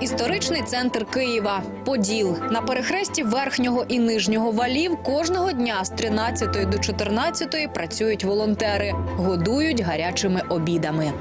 Історичний центр Києва Поділ на перехресті верхнього і нижнього валів кожного дня з 13 до 14 працюють волонтери, годують гарячими обідами.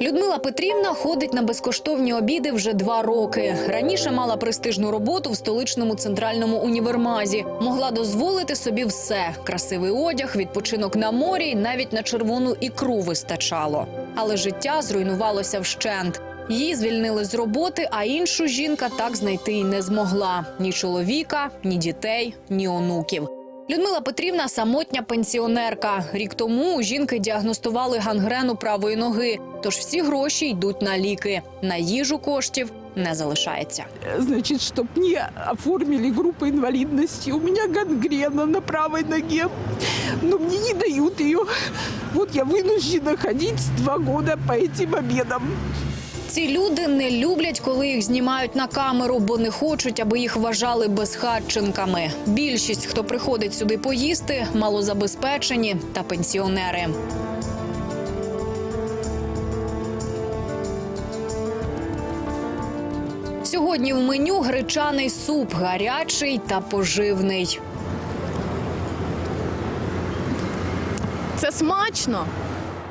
Людмила Петрівна ходить на безкоштовні обіди вже два роки. Раніше мала престижну роботу в столичному центральному універмазі. Могла дозволити собі все: красивий одяг, відпочинок на морі, й навіть на червону ікру вистачало. Але життя зруйнувалося вщент. Її звільнили з роботи, а іншу жінка так знайти й не змогла: ні чоловіка, ні дітей, ні онуків. Людмила Петрівна самотня пенсіонерка. Рік тому у жінки діагностували гангрену правої ноги. Тож всі гроші йдуть на ліки. На їжу коштів не залишається. значит, чтобы мне оформили группу инвалидности. У меня гангрена на правой ноге, но мне не дают ее. Вот я вынуждена ходить два года по этим обедам. Ці люди не люблять, коли їх знімають на камеру, бо не хочуть, аби їх вважали безхатченками. Більшість, хто приходить сюди поїсти, малозабезпечені та пенсіонери. Сьогодні в меню гречаний суп, гарячий та поживний. Це смачно.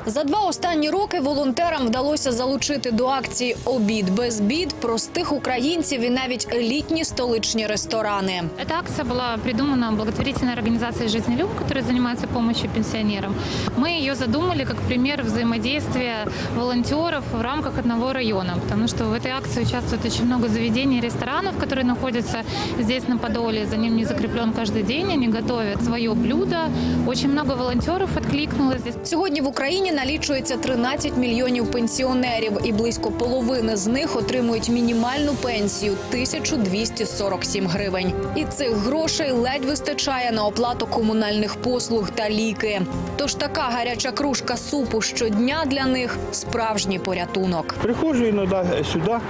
За два останні роки волонтерам вдалося залучити до акції Обід без бід простих українців і навіть елітні столичні ресторани. Эта акция была придумана благотворительной организацией «Жизнь Люб», которая занимается помощью пенсионерам. Мы ее задумали как пример взаимодействия волонтеров в рамках одного района, потому что в этой акции участвует очень много заведений и ресторанов, которые находятся здесь, на Подоле. За ним не закреплен каждый день, они готовят свое блюдо. Очень много волонтеров откликнулось здесь. Сьогодні в Україні налічується 13 мільйонів пенсіонерів, і близько половини з них отримують мінімальну пенсію 1247 гривень. І цих грошей ледь вистачає на оплату комунальних послуг та ліки. Тож така гаряча кружка супу щодня для них справжній порятунок. Приходжу іноді сюда, э,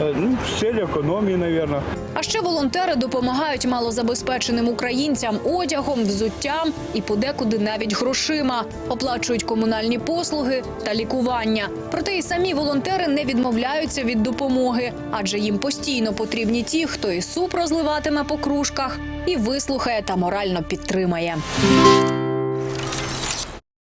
ну, с целью экономии, наверное. А ще волонтери допомагають малозабезпеченим українцям одягом, взуттям і подекуди навіть грошима, оплачують комунальні послуги та лікування. Проте і самі волонтери не відмовляються від допомоги, адже їм постійно потрібні ті, хто і суп розливатиме по кружках, і вислухає та морально підтримає.